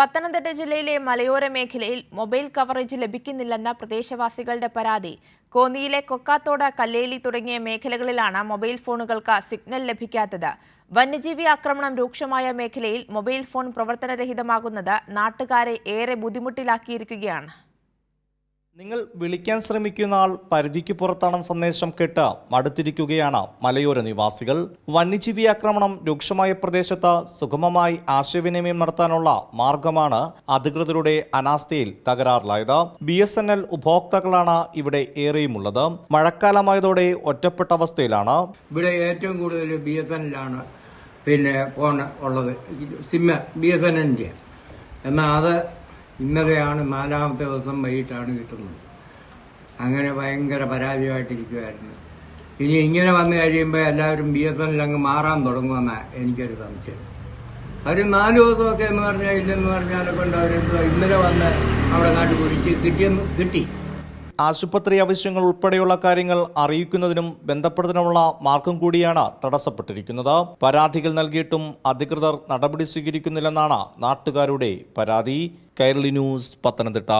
പത്തനംതിട്ട ജില്ലയിലെ മലയോര മേഖലയിൽ മൊബൈൽ കവറേജ് ലഭിക്കുന്നില്ലെന്ന പ്രദേശവാസികളുടെ പരാതി. കോന്നിയിലെ കൊക്കാത്തോട് കല്ലേലി തുടങ്ങിയ മേഖലകളിലാണ് മൊബൈൽ ഫോണുകൾക്ക് സിഗ്നൽ ലഭിക്കാത്തത്. വന്യജീവി ആക്രമണം രൂക്ഷമായ മേഖലയിൽ മൊബൈൽ ഫോൺ പ്രവർത്തനരഹിതമാകുന്നത് നാട്ടുകാരെ ഏറെ ബുദ്ധിമുട്ടിലാക്കിയിരിക്കുകയാണ്. നിങ്ങൾ വിളിക്കാൻ ശ്രമിക്കുന്ന ആൾ പരിധിക്ക് പുറത്താണെന്ന സന്ദേശം കേട്ട് മടുത്തിരിക്കുകയാണ് മലയോര നിവാസികൾ. വന്യജീവി ആക്രമണം രൂക്ഷമായ പ്രദേശത്ത് സുഗമമായി ആശയവിനിമയം നടത്താനുള്ള മാർഗമാണ് അധികൃതരുടെ അനാസ്ഥയിൽ തകരാറിലായത്. ബി എസ് എൻ എൽ ഉപഭോക്താക്കളാണ് ഇവിടെ ഏറെയുമുള്ളത്. മഴക്കാലമായതോടെ ഒറ്റപ്പെട്ട അവസ്ഥയിലാണ്. ഇവിടെ ഏറ്റവും കൂടുതൽ ബി എസ് എൻ എല്ലാണ് പിന്നെ ഫോൺ ഉള്ളത്. സിമ്മ ബി എസ് എൻ എന്റെ എന്നാൽ അത് ഇന്നലെയാണ് നാലാമത്തെ ദിവസം വൈകിട്ടാണ് കിട്ടുന്നത്. അങ്ങനെ ഭയങ്കര പരാജയമായിട്ടിരിക്കുമായിരുന്നു ഇനി ഇങ്ങനെ വന്നു കഴിയുമ്പോൾ എല്ലാവരും ബി എസ് എൻ അങ്ങ് മാറാൻ തുടങ്ങുമെന്നാണ് എനിക്കൊരു സംശയം. അവർ നാല് ദിവസമൊക്കെ എന്ന് പറഞ്ഞാൽ ഇല്ലെന്ന് പറഞ്ഞാലൊക്കെ ഉണ്ട്. അവരെന്തോ ഇന്നലെ വന്ന് അവിടെ നാട്ടിൽ കുടിച്ച് കിട്ടിയെന്ന് കിട്ടി. ആശുപത്രി ആവശ്യങ്ങൾ ഉൾപ്പെടെയുള്ള കാര്യങ്ങൾ അറിയിക്കുന്നതിനും ബന്ധപ്പെടുന്നതിനുമുള്ള മാർഗം കൂടിയാണ് തടസ്സപ്പെട്ടിരിക്കുന്നത്. പരാതികൾ നൽകിയിട്ടും അധികൃതർ നടപടി സ്വീകരിക്കുന്നില്ലെന്നാണ് നാട്ടുകാരുടെ പരാതി. കൈരളി ന്യൂസ് പത്തനംതിട്ട.